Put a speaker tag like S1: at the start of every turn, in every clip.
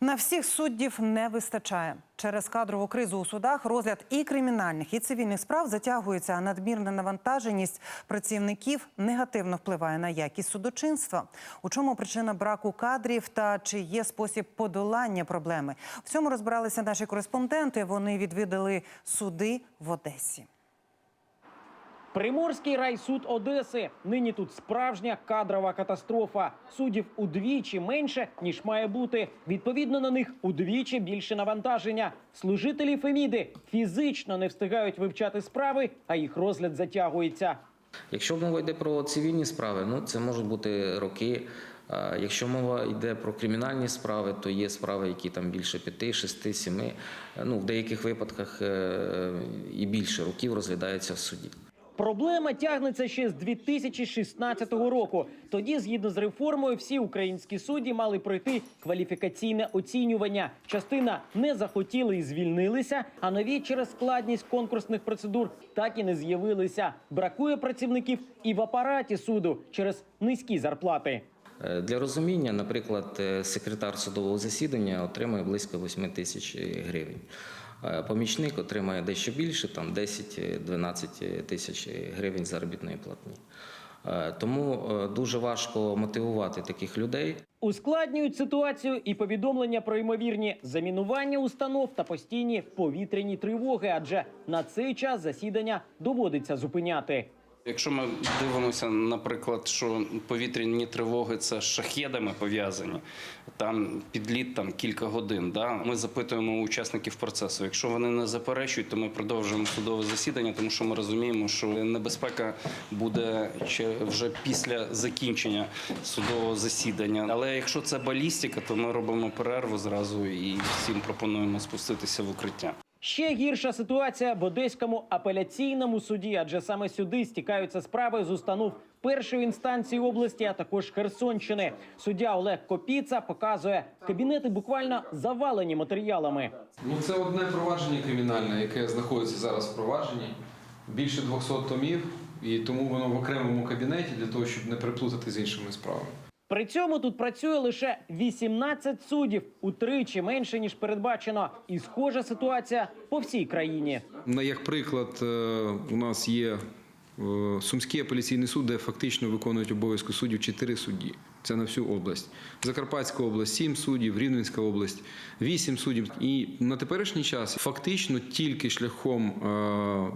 S1: На всіх суддів не вистачає. Через кадрову кризу у судах розгляд і кримінальних, і цивільних справ затягується, а надмірна навантаженість працівників негативно впливає на якість судочинства. У чому причина браку кадрів та чи є спосіб подолання проблеми? В цьому розбиралися наші кореспонденти. Вони відвідали суди в Одесі.
S2: Приморський райсуд Одеси. Нині тут справжня кадрова катастрофа. Суддів удвічі менше ніж має бути. Відповідно на них удвічі більше навантаження. Служителі Феміди фізично не встигають вивчати справи, а їх розгляд затягується.
S3: Якщо мова йде про цивільні справи, ну це можуть бути роки. Якщо мова йде про кримінальні справи, то є справи, які там більше п'яти, шести, семи. Ну в деяких випадках е, і більше років розглядаються в суді.
S2: Проблема тягнеться ще з 2016 року. Тоді, згідно з реформою, всі українські судді мали пройти кваліфікаційне оцінювання. Частина не захотіли і звільнилися, а нові через складність конкурсних процедур так і не з'явилися. Бракує працівників і в апараті суду через низькі зарплати.
S3: Е, Для розуміння, наприклад, е, секретар судового засідання отримує близько 8 тисяч гривень. Е, Помічник отримає дещо більше, там 10-12 тисяч гривень заробітної платні. Е, Тому е, дуже важко мотивувати таких людей.
S2: Ускладнюють ситуацію і повідомлення про ймовірні замінування установ та постійні повітряні тривоги, адже на цей час засідання доводиться зупиняти.
S4: Якщо ми дивимося, наприклад, що повітряні тривоги це з шахедами пов'язані, там підліт там кілька годин. Да? Ми запитуємо учасників процесу. Якщо вони не заперечують, то ми продовжуємо судове засідання, тому що ми розуміємо, що небезпека буде ще вже після закінчення судового засідання. Але якщо це балістика, то ми робимо перерву зразу і всім пропонуємо спуститися в укриття.
S2: Ще гірша ситуація в Одеському апеляційному суді, адже саме сюди стікаються справи з установ першої інстанції області, а також Херсонщини. Суддя Олег Копіца показує кабінети буквально завалені матеріалами.
S5: Ну, це одне провадження кримінальне, яке знаходиться зараз в провадженні. Більше 200 томів, і тому воно в окремому кабінеті для того, щоб не переплутати з іншими справами.
S2: При цьому тут працює лише 18 суддів, утричі менше ніж передбачено. І схожа ситуація по всій країні.
S5: На як приклад, е, у нас є е, Сумський апеляційний суд, де фактично виконують обов'язки суддів 4 судді. Це на всю область. Закарпатська область 7 суддів, Рівненська область 8 суддів. І на теперішній час фактично тільки шляхом е,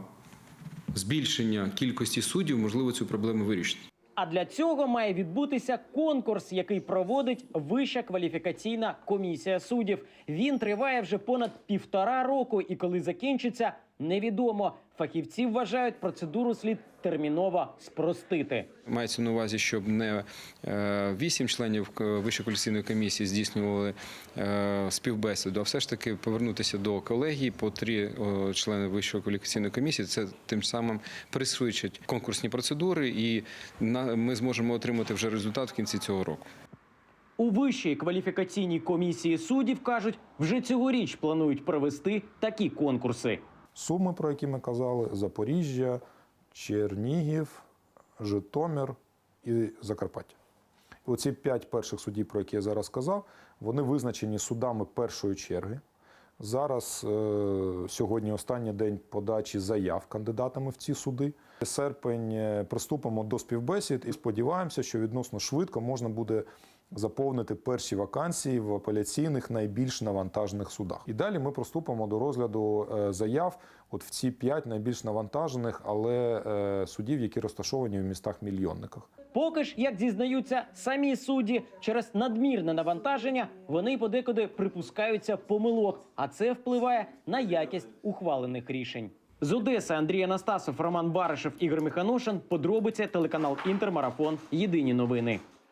S5: збільшення кількості суддів можливо цю проблему вирішити.
S2: А для цього має відбутися конкурс, який проводить Вища кваліфікаційна комісія суддів. Він триває вже понад півтора року, і коли закінчиться, невідомо. Фахівці вважають процедуру слід терміново спростити.
S5: Мається на увазі, щоб не е, вісім членів Вищої кваліфікаційної комісії здійснювали е, співбесіду, а все ж таки повернутися до колегії по три члени Вищої кваліфікаційної комісії. Це тим самим пришвидшить конкурсні процедури, і ми зможемо отримати вже результат в кінці цього року.
S2: У вищій кваліфікаційній комісії суддів кажуть, вже цьогоріч планують провести такі конкурси.
S6: Суми, про які ми казали, Запоріжжя, Чернігів, Житомир і Закарпаття. І оці п'ять перших судів, про які я зараз сказав, вони визначені судами першої черги. Зараз е, сьогодні останній день подачі заяв кандидатами в ці суди. Серпень е, приступимо до співбесід і сподіваємося, що відносно швидко можна буде заповнити перші вакансії в апеляційних найбільш навантажених судах. І далі ми приступимо до розгляду е, заяв от в ці п'ять найбільш навантажених, але е, судів, які розташовані в містах-мільйонниках.
S2: Поки ж, як зізнаються самі судді, через надмірне навантаження вони подекуди припускаються помилок, а це впливає на якість ухвалених рішень. З Одеси Андрій Анастасов, Роман Баришев, Ігор Миханошин. Подробиці телеканал Інтермарафон. Єдині новини.